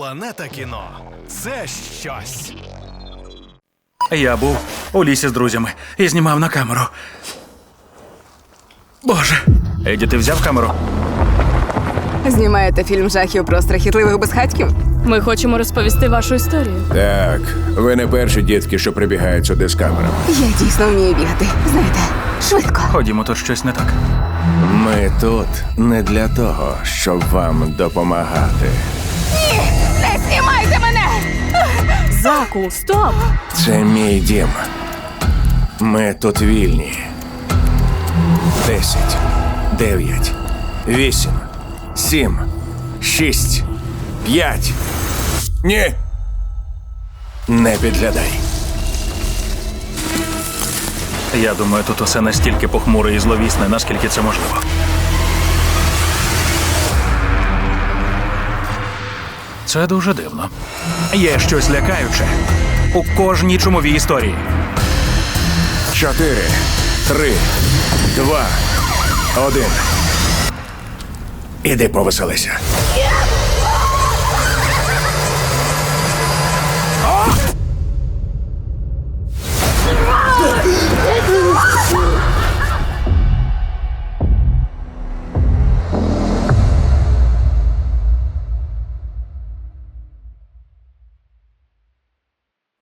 Планета кіно це щось. Я був у лісі з друзями і знімав на камеру. Боже. Еді, ти взяв камеру? Знімаєте фільм жахів про страхітливих безхатьків? Ми хочемо розповісти вашу історію. Так, ви не перші дітки, що прибігають сюди з камерами. Я дійсно вмію бігати. Знаєте, швидко. Ходімо, тут щось не так. Ми тут не для того, щоб вам допомагати. Знімайте мене! Заку, стоп! Це мій дім. Ми тут вільні. Десять, дев'ять, вісім, сім, шість, п'ять. Ні. Не підглядай. Я думаю, тут усе настільки похмуре і зловісне, наскільки це можливо. Це дуже дивно. Є щось лякаюче у кожній чумовій історії. Чотири, три, два, один. Іди повеселися.